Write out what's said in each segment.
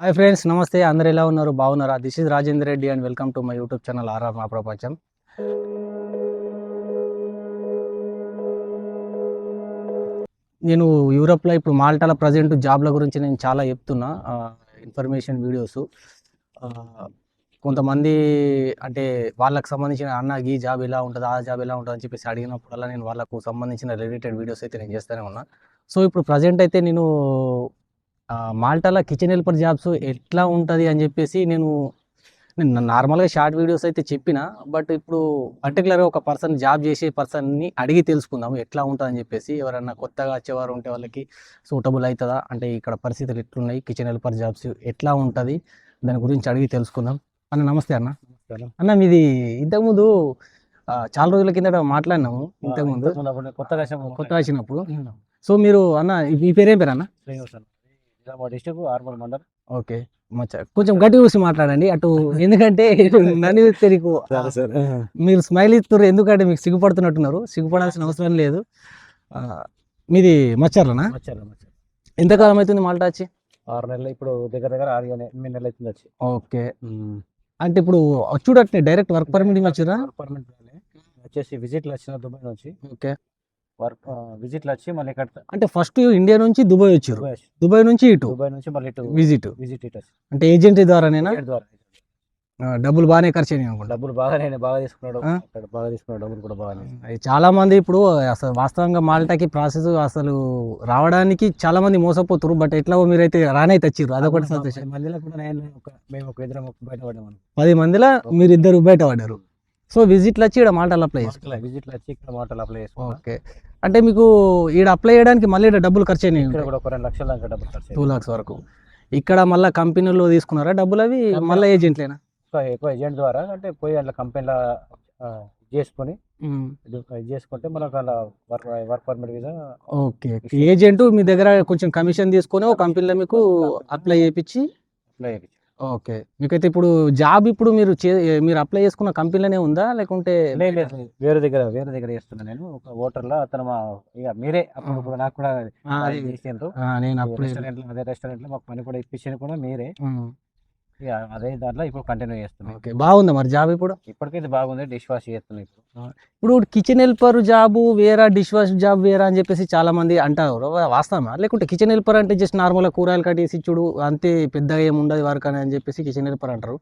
Hi friends నమస్తే. అందరు ఎలా ఉన్నారు? బాగున్నారా? This is Rajender Reddy and welcome to my YouTube channel RR మా ప్రపంచం నేను యూరప్లో ఇప్పుడు మాల్టాల ప్రజెంట్ జాబ్ల గురించి నేను చాలా చెప్తున్నా ఇన్ఫర్మేషన్ వీడియోస్ కొంతమంది అంటే వాళ్ళకి సంబంధించిన అన్న ఈ జాబ్ ఎలా ఉంటుంది ఆ జాబ్ ఎలా ఉంటుంది అని చెప్పేసి అడిగినప్పుడల్లా నేను వాళ్ళకు సంబంధించిన రిలేటెడ్ వీడియోస్ అయితే నేను చేస్తూనే ఉన్నా. సో ఇప్పుడు ప్రజెంట్ అయితే నేను మాల్టాలో కిచెన్ హెల్పర్ జాబ్స్ ఎట్లా ఉంటుంది అని చెప్పేసి నేను నేను నార్మల్గా షార్ట్ వీడియోస్ అయితే చెప్పిన బట్ ఇప్పుడు పర్టికులర్గా ఒక పర్సన్ జాబ్ చేసే పర్సన్ని అడిగి తెలుసుకుందాము ఎట్లా ఉంటుంది అని చెప్పేసి. ఎవరన్నా కొత్తగా వచ్చేవారు ఉంటే వాళ్ళకి సూటబుల్ అవుతుందా? అంటే ఇక్కడ పరిస్థితులు ఎట్లున్నాయి? కిచెన్ హెల్పర్ జాబ్స్ ఎట్లా ఉంటుంది? దాని గురించి అడిగి తెలుసుకుందాం. అన్న నమస్తే అన్న. అన్న మీది ఇంతకుముందు చాలా రోజుల కిందట మాట్లాడినాము ఇంతకుముందు. కొత్తగా కొత్తగా వచ్చినప్పుడు. సో మీరు అన్న ఈ పేరేం పేరు అన్న? డిస్టిక్ ఆర్మల్ మండల్ ఓకే. కొంచెం గట్టి చూసి మాట్లాడండి. అటు ఎందుకంటే నన్ను సార్ మీరు స్మైల్ ఇస్తున్నారు ఎందుకంటే మీకు సిగ్గుపడుతున్నట్టున్నారు. సిగ్గుపడాల్సిన అవసరం లేదు. మీది మచ్చర్లనా? ఎంతకాలం అవుతుంది మాల్టా వచ్చి? ఆరు నెలలు. ఇప్పుడు దగ్గర దగ్గర ఆరు ఎనిమిది నెలలు అవుతుంది వచ్చి. ఓకే. అంటే ఇప్పుడు చూడట్లే డైరెక్ట్ వర్క్ పర్మిట్ వచ్చిరా పర్మనెంట్ వచ్చేసి విజిట్లు వచ్చిన దుబాయ్ నుంచి. ఓకే. వర్క్ విజిట్లు వచ్చి మళ్ళీ ఇక్కడ అంటే ఫస్ట్ ఇండియా నుంచి దుబాయ్ వచ్చారు. దుబాయ్ నుంచి ఇటు? దుబాయ్ నుంచి మళ్ళీ ఇటు విజిట్. విజిట్ ఇటు అంటే ఏజెంట్ ద్వారానేనా? ద్వారా డబ్బులు బాగానే ఖర్చు అయినాయి అనుకుంటా. డబ్బులు బాగా నేను బాగా తీసుకున్నాడు. బాగా తీసుకున్నాడు డబ్బులు కూడా బాగా అది చాలా మంది ఇప్పుడు అసలు వాస్తవంగా మాల్టాకి ప్రాసెస్ అసలు రావడానికి చాలా మంది మోసపోతారు బట్ ఎట్లా మీరైతే రానైతే వచ్చిర్రు అదొకటి సంతోషం. మందిలో కూడా నేను మేము ఒక ఇద్దరం బయట పడ్డాము పది మందిలో మీరు ఇద్దరు బయట పడ్డారు. సో విజిట్లు వచ్చి ఇక్కడ మాల్టాలో అప్లై చేసుకో విజిట్లు వచ్చి ఇక్కడ మాటలు అప్లై చేసుకున్నాం. ఓకే. అంటే మీకు ఈడ అప్లై చేయడానికి మళ్ళీ డబ్బులు ఖర్చు అయినాయి కూడా ఒక రెండు లక్షల దాకా డబ్బులు ఖర్చు టూ లాక్స్ వరకు. ఇక్కడ మళ్ళీ కంపెనీలో తీసుకున్నారా డబ్బులు అవి? మళ్ళీ ఏజెంట్లేనా ఎక్కువ ఏజెంట్ ద్వారా అంటే పోయి అట్లా కంపెనీలో చేసుకొని చేసుకుంటే మనకు అలా వర్క్ వర్క్ పర్మిట్ మీద ఓకే ఏజెంట్ మీ దగ్గర కొంచెం కమిషన్ తీసుకొని ఒక కంపెనీలో మీకు అప్లై చేయించి అప్లై చేయించు ఓకే. మీకైతే ఇప్పుడు జాబ్ ఇప్పుడు మీరు చే మీరు అప్లై చేసుకున్న కంపెనీలోనే ఉందా? లేకుంటే. వేరే దగ్గర వేరే దగ్గర చేస్తున్నా నేను. ఒక హోటల్లో అతను మా ఇక మీరే అప్పుడు నాకు కూడా అది- చేసిండ్రు. నేను రెస్టారెంట్ అదే రెస్టారెంట్లో మాకు పని కూడా ఇప్పించింది కూడా మీరే. అదే దాంట్లో ఇప్పుడు కంటిన్యూ చేస్తున్నాం. ఓకే బాగుందా మరి జాబ్ ఇప్పుడు? ఇప్పటికైతే బాగుంది డిష్ వాష్ చేస్తున్నాం ఇప్పుడు. ఇప్పుడు కిచెన్ హెల్పర్ జాబ్ వేరా డిష్ వాష్ జాబ్ వేరా అని చెప్పేసి చాలా మంది అంటారు వాస్తవమా? లేకుంటే కిచెన్ హెల్పర్ అంటే జస్ట్ నార్మల్గా కూరగాయలు కట్టేసి చూడు అంతే పెద్దగా ఏమి ఉండదు వర్క్ అని అని చెప్పేసి కిచెన్ హెల్పర్ అంటారు.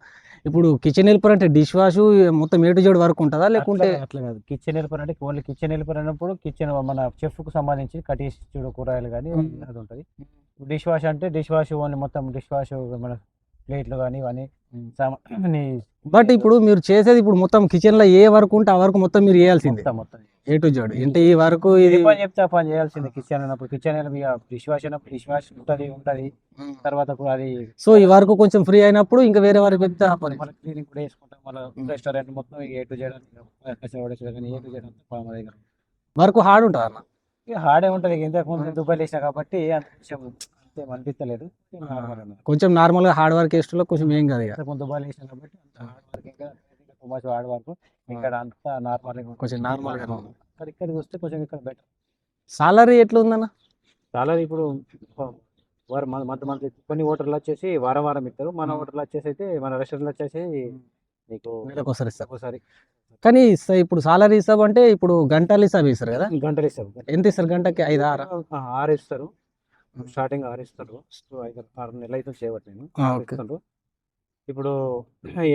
ఇప్పుడు కిచెన్ హెల్పర్ అంటే డిష్ వాష్ మొత్తం ఏటు జోడు వర్క్ ఉంటుందా? లేకుంటే అట్లా- కాదు. కిచెన్ హెల్పర్ అంటే ఓన్లీ కిచెన్ హెల్పర్ అన్నప్పుడు కిచెన్ మన చెఫ్కు సంబంధించి కట్టేసి చూడు కూరగాయలు కానీ. అది ఉంటుంది. డిష్ వాష్ అంటే డిష్ వాష్ ఓన్లీ మొత్తం డిష్ వాష్ మన ప్లేట్లు కానీ ఇవన్నీ బట్ ఇప్పుడు మీరు చేసేది ఇప్పుడు మొత్తం కిచెన్లో ఏ వర్క్ ఉంటే ఆ వర్క్ మొత్తం మీరు చేయాల్సిందే. మొత్తం ఏ టు జోడ్. అంటే ఈ వరకు ఇది పని చెప్తే పని చేయాల్సిందే కిచెన్ అన్నప్పుడు కిచెన్ డిష్ వాష్ అన్నప్పుడు డిష్ వాష్ ఉంటుంది ఉంటుంది. తర్వాత అది సో ఈ వరకు కొంచెం ఫ్రీ అయినప్పుడు ఇంకా వేరే వారికి చెప్తే ఆ పని. మన క్లీనింగ్ కూడా వేసుకుంటాం మన రెస్టారెంట్ మొత్తం ఏ టు చేయడానికి ఏ టు దగ్గర వర్క్ హార్డ్ ఉంటుంది అన్న హార్డే ఉంటుంది. ఇంతకు ముందు దుబాయ్ వేసిన కాబట్టి అంత అన్నది. కొంచెం నార్మల్గా హార్డ్ వర్క్ వేస్ట్లో కొంచెం ఏం కాదు ఇక. ముందు దుబాయ్ వేసిన కాబట్టి మచ్ హార్డ్ వర్క్ ఇక్కడ అంతా నార్మల్ కొంచెం నార్మల్గా ఇక్కడ ఇక్కడికి వస్తే కొంచెం ఇక్కడ బెటర్ సాలరీ ఎట్లా ఉందన్న? చాలా ఇప్పుడు వారం మంత్ మంత్ కొన్ని హోటర్లు వచ్చేసి వారం వారం ఇస్తారు. మన. హోటల్ వచ్చేసి అయితే మన రెస్టారెంట్ వచ్చేసి నీకు నెలకు ఒకసారి ఇస్తారు. ఒకసారి. కానీ ఇప్పుడు సాలరీ ఇస్తాం అంటే ఇప్పుడు గంటలు ఇస్తాం ఇస్తారు కదా? గంటలు ఇస్తారు ఎంత ఇస్తారు గంటకి? ఐదు ఆరు? ఆ, ఆరు ఇస్తారు. స్టార్టింగ్ ఆరు ఇస్తారు సో ఐదు ఆరు నెలలు అయితే చేయబట్టి నేను. ఇప్పుడు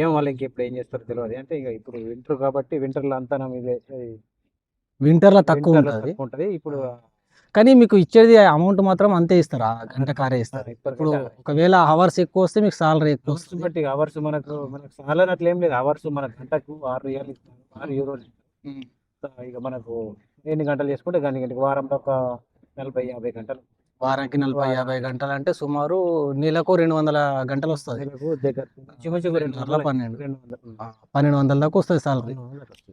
ఏం వాళ్ళు ఇంకెప్పుడు ఏం చేస్తారో తెలియదు అంటే ఇక ఇప్పుడు వింటర్ కాబట్టి వింటర్లో అంతా మీద వింటర్లో తక్కువ ఉంటుంది? ఇప్పుడు కానీ మీకు ఇచ్చేది అమౌంట్ మాత్రం అంతే ఇస్తారు? గంట కారే ఇస్తారు. ఇప్పుడు ఒకవేళ అవర్స్ ఎక్కువ వస్తే మీకు సాలరీ ఎక్కువ వస్తుంది. బట్టి అవర్స్ మనకు మనకు చాలా అట్లా ఏం లేదు. అవర్స్ మన గంటకు ఆరు ఇస్తారు. ఆరు యూరోలు ఇక మనకు ఎన్ని గంటలు చేసుకుంటే గంట గంటకి వారంలో ఒక నలభై యాభై గంటలు. వారానికి నలభై యాభై గంటలు అంటే సుమారు నెలకు రెండు వందల గంటలు వస్తుంది పన్నెండు. పన్నెండు వందల దాకా వస్తుంది సాలరీ.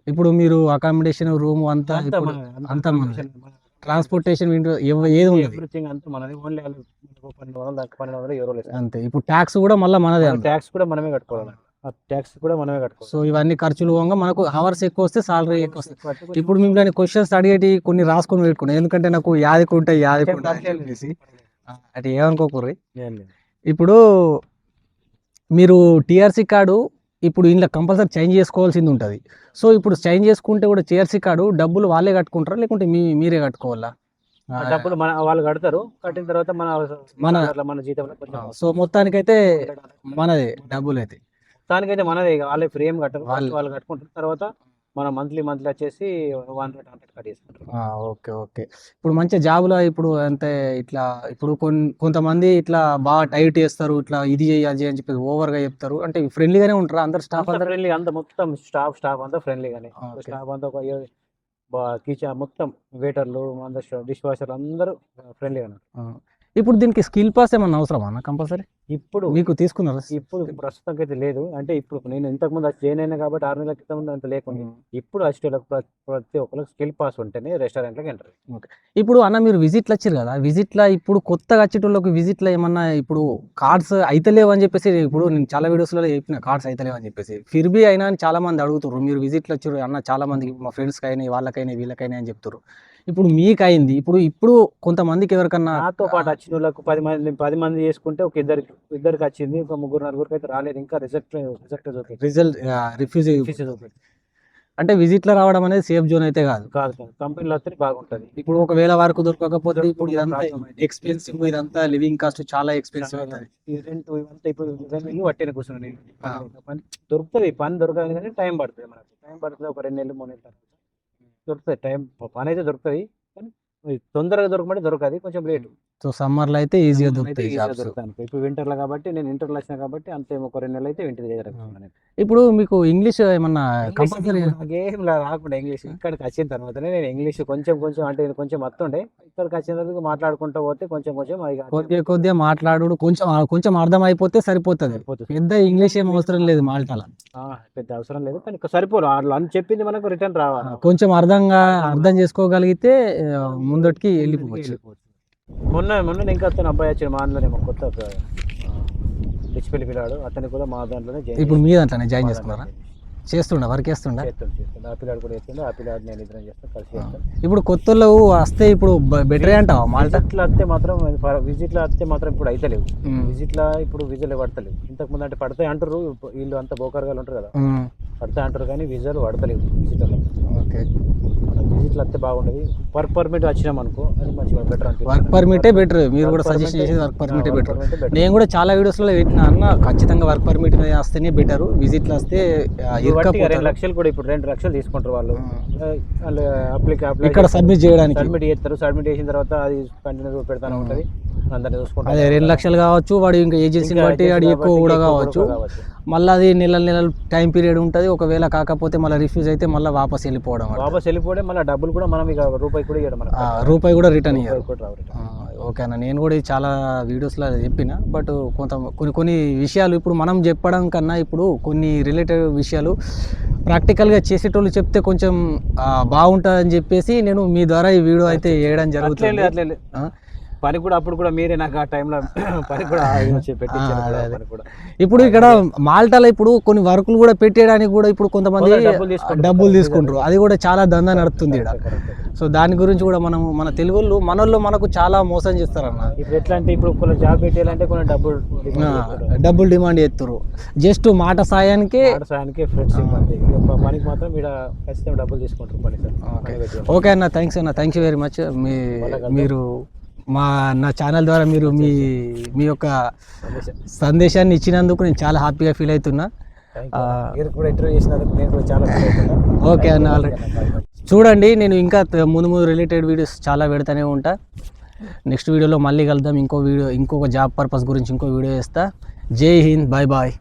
ఇప్పుడు మీరు అకామిడేషన్ రూమ్ అంతా అంతా మన- ట్రాన్స్పోర్టేషన్ ఏది ఉండదు. ఎవ్రీథింగ్ అంతా ఇప్పుడు ట్యాక్స్ కూడా మళ్ళీ మనదే ట్యాక్స్ కూడా మనమే కట్టుకోవాలి. ట్యాక్స్ కూడా మనమే కట్టుకోవాలి. సో ఇవన్నీ ఖర్చులు పోగా మనకు అవర్స్ ఎక్కువ వస్తే సాలరీ ఎక్కువ వస్తుంది ఇప్పుడు మిమ్మల్ని క్వశ్చన్స్ అడిగేటి కొన్ని రాసుకొని పెట్టుకున్నాను ఎందుకంటే నాకు యాదికుంటాయి యాదికుంటాయి పరిచయం చెప్పేసి అంటే ఏమనుకోకూర్రి. ఇప్పుడు మీరు టీఆర్సీ కార్డు ఇప్పుడు ఇంట్లో కంపల్సరీ చేంజ్ చేసుకోవాల్సింది ఉంటుంది. సో ఇప్పుడు చేంజ్ చేసుకుంటే కూడా టీఆర్సీ కార్డు డబ్బులు వాళ్ళే కట్టుకుంటారా? లేకుంటే మీ మీరే కట్టుకోవాలా? డబ్బులు మన వాళ్ళు కడతారు. కట్టిన తర్వాత మన మన- జీతంలో సో మొత్తానికైతే మనదే డబ్బులు అయితే దానికైతే మనదే వాళ్ళే ఫ్రీ ఏం కట్టరు. వాళ్ళు- వాళ్ళు కట్టుకుంటారు తర్వాత మన మంత్లీ మంత్లీ వచ్చేసి వన్ హండ్రెడ్ హండ్రెడ్ కట్ చేసుకుంటారు ఆ, ఓకే ఓకే. ఇప్పుడు మంచిగా జాబులో ఇప్పుడు అంటే ఇట్లా ఇప్పుడు కొంతమంది ఇట్లా బాగా టైట్ చేస్తారు ఇట్లా ఇది చేయి అది అని చెప్పి ఓవర్గా చెప్తారు. అంటే ఫ్రెండ్లీగానే ఉంటారు అందరు స్టాఫ్ అందరు? ఫ్రెండ్లీ అంతా మొత్తం స్టాఫ్ స్టాఫ్ అంతా ఫ్రెండ్లీగానే. స్టాఫ్ అంతా ఒక కిచెన్ మొత్తం వెయిటర్లు అందరు డిష్ వాషర్లు అందరూ ఫ్రెండ్లీగానే ఇప్పుడు దీనికి స్కిల్ పాస్ ఏమన్నా అవసరమా అన్న కంపల్సరీ? ఇప్పుడు మీకు తీసుకున్నారా ఇప్పుడు ప్రస్తుతానికి అయితే లేదు. అంటే ఇప్పుడు నేను ఇంతకు ముందు జాయిన్ అయినా కాబట్టి ఆరు నెలల క్రితం అంత లేకుండా. ఇప్పుడు అసిస్టెంట్లకు ప్రతి ఒక్కరికి స్కిల్ పాస్ ఉంటేనే రెస్టారెంట్లోకి ఎంటర్ ఇప్పుడు అన్న మీరు విజిట్లు వచ్చారు కదా విజిట్లో ఇప్పుడు కొత్తగా వచ్చేటోళ్ళకి విజిట్లో ఏమన్నా ఇప్పుడు కార్డ్స్ అయితలేవు అని చెప్పేసి ఇప్పుడు నేను చాలా వీడియోస్లో చెప్పిన కార్డ్స్ అయితలేవు అని చెప్పేసి. ఫిర్బీ అయినా అని చాలా మంది అడుగుతారు మీరు విజిట్లు వచ్చారు అన్న చాలా మందికి మా ఫ్రెండ్స్కి అయినాయి వాళ్ళకైనా వీళ్ళకైనా అని చెప్తారు ఇప్పుడు మీకు అయింది ఇప్పుడు ఇప్పుడు కొంతమందికి ఎవరికన్నా నాతో పాటు వచ్చిన వాళ్ళకు పది మంది పది మంది చేసుకుంటే ఒక ఇద్దరికి ఇద్దరికి వచ్చింది. ఒక ముగ్గురు నలుగురికి అయితే రాలేదు. ఇంకా రిజల్ట్ రిజల్ట్ రిజల్ట్ రిఫ్యూజ్ అంటే విజిట్లో రావడం అనేది సేఫ్ జోన్ అయితే కాదు. కాదు కాదు. కంపెనీలో వస్తే బాగుంటుంది. ఇప్పుడు ఒకవేళ వరకు దొరకకపోతే ఇప్పుడు ఇదంతా ఎక్స్పెన్సివ్ ఇదంతా లివింగ్ కాస్ట్ చాలా ఎక్స్పెన్సివ్ అవుతుంది. రెంట్ ఇవంతా ఇప్పుడు ఇల్లు పట్టిన కూర్చున్నాను దొరుకుతుంది. పని దొరకదు కానీ టైం పడుతుంది మనకి. టైం పడుతుంది ఒక రెండు నెలలు మూడు నెలల దొరుకుతుంది. టైం పని అయితే దొరుకుతుంది కానీ తొందరగా దొరకమంటే దొరకదు. కొంచెం లేటు. సో సమ్మర్లో అయితే ఈజీగా దొరుకుతాయి జాబ్స్. ఇప్పుడు వింటర్లో కాబట్టి నేను ఇంటర్లో వచ్చిన కాబట్టి అంతే ఒక రెండు నెలలు అయితే ఇంటి దగ్గర. ఇప్పుడు మీకు ఇంగ్లీష్ ఏమన్నా కంపల్సరీ లా- రాకుండా ఇంగ్లీష్ ఇక్కడికి వచ్చిన తర్వాతనే నేను ఇంగ్లీష్ కొంచెం కొంచెం అంటే కొంచెం వస్తుండే ఇక్కడికి వచ్చిన తర్వాత మాట్లాడుకుంటూ పోతే కొంచెం కొంచెం. కొద్దిగా కొద్దిగా మాట్లాడు కొంచెం కొంచెం అర్థం అయిపోతే సరిపోతుంది. పెద్ద ఇంగ్లీష్ ఏం అవసరం లేదు మాల్టాల పెద్ద అవసరం లేదు కానీ సరిపోరు వాళ్ళు అని చెప్పింది మనకు రిటర్న్ రావాలి కొంచెం అర్థంగా అర్థం చేసుకోగలిగితే ముందటికి వెళ్ళిపోవచ్చు. మొన్న మొన్న ఇంకా అతను అబ్బాయి వచ్చిన మా మా కొత్త పిచ్చిపల్లి పిల్లాడు. అతన్ని కూడా మా దాంట్లోనే జాయిన్ ఇప్పుడు మీ దాంట్లోనే జాయిన్ మా చేసుకున్నారా? దాంట్లోనే చేస్తుండ? వర్క్ చేస్తుండ? చేస్తాం చేస్తాం ఆ పిల్లాడు కూడా చేస్తుండే. ఆ పిల్లాడు నేను ఇద్దరం చేస్తాం కలిసి చేస్తాం. ఇప్పుడు కొత్త వస్తే ఇప్పుడు బెటరే అంటావా మాల్టా? విజిట్లో వస్తే మాత్రం విజిట్లో వస్తే మాత్రం ఇప్పుడు అయితలేవు విజిట్లో ఇప్పుడు విజులు పడతలేవు. ఇంతకు ముందు అంటే పడతాయి అంటారు వీళ్ళు అంతా బోకర్గాలు ఉంటారు కదా. ఉమ్, పడతాయి అంటారు కానీ విజులు పడతలేవు విజిట్లో ఓకే. విజిట్లో వస్తే బాగుండదు వర్క్ పర్మిట్ వచ్చినాం అనుకో అది మంచిగా బెటర్ వర్క్ పర్మిటే బెటర్ మీరు కూడా సజెస్ట్ చేసేది వర్క్ పర్మిటే బెటర్ నేను కూడా చాలా వీడియోస్లో పెట్టిన అన్న ఖచ్చితంగా వర్క్ పర్మిట్ వస్తేనే బెటర్ విజిట్లు వస్తే రెండు. లక్షలు కూడా ఇప్పుడు రెండు లక్షలు తీసుకుంటారు వాళ్ళు. వాళ్ళు అప్లికే అప్లై ఇక్కడ సబ్మిట్ చేయడానికి. సబ్మిట్ చేస్తారు. సబ్మిట్ చేసిన తర్వాత అది కంటిన్యూ పెడతానే ఉంటుంది. అందరినీ అదే రెండు లక్షలు కావచ్చు వాడు ఇంకా ఏజెన్సీని బట్టి వాడు ఎక్కువ కూడా కావచ్చు మళ్ళీ అది నెల నెలలు టైం పీరియడ్ ఉంటుంది ఒకవేళ కాకపోతే మళ్ళీ రిఫ్యూజ్ అయితే మళ్ళీ వాపస్ వెళ్ళిపోవడం. వాపస్ వెళ్ళిపోవడం మళ్ళీ డబ్బులు కూడా మనం ఇక రూపాయి కూడా ఇవ్వడం రూపాయి కూడా రిటర్న్. ఆ, ఓకే అన్న నేను కూడా చాలా వీడియోస్లో చెప్పిన బట్ కొంత కొన్ని కొన్ని విషయాలు ఇప్పుడు మనం చెప్పడం కన్నా ఇప్పుడు కొన్ని రిలేటెడ్ విషయాలు ప్రాక్టికల్గా చేసేటోళ్ళు చెప్తే కొంచెం బాగుంటుందని చెప్పేసి నేను మీ ద్వారా ఈ వీడియో అయితే వేయడం జరుగుతుంది? పని కూడా అప్పుడు కూడా మీరే నాకు ఆ టైంలో పని కూడా పెట్టించారు ఇప్పుడు ఇక్కడ మాల్టాలో ఇప్పుడు కొన్ని వర్కులు కూడా పెట్టేయడానికి కూడా ఇప్పుడు కొంతమంది డబ్బులు తీసుకుంటారు. అది కూడా చాలా దందా నడుస్తుంది ఇక్కడ. సో దాని గురించి కూడా మనం మన తెలుగు వాళ్ళు మనోళ్ళు మనకు చాలా మోసం చేస్తారన్న. ఇప్పుడు ఎట్లా అంటే ఇప్పుడు కొన్ని జాబ్ పెట్టేయాలంటే కొన్ని డబ్బులు డబ్బులు డిమాండ్ చేస్తారు. జస్ట్ మాట సాయానికి సాయానికి ఫ్రెండ్స్ పనికి మాత్రం ఇక్కడ ఖచ్చితంగా డబ్బులు తీసుకుంటారు పని. ఓకే. అన్న థ్యాంక్స్ అన్న. థ్యాంక్ యూ వెరీ మచ్ మీ మీరు మా నా ఛానల్ ద్వారా మీరు మీ మీ యొక్క సందేశం. సందేశాన్ని ఇచ్చినందుకు నేను చాలా హ్యాపీగా ఫీల్ అవుతున్నా. మీరు కూడా ఇంటర్వ్యూ చేసినందుకు నేను కూడా చాలా. ఓకే అన్న ఆల్రెడీ చూడండి నేను ఇంకా ముందు ముందు రిలేటెడ్ వీడియోస్ చాలా పెడతానే ఉంటా నెక్స్ట్ వీడియోలో మళ్ళీ కలుద్దాం ఇంకో వీడియో ఇంకొక జాబ్ పర్పస్ గురించి ఇంకో వీడియో చేస్తా జై హింద్ బాయ్ బాయ్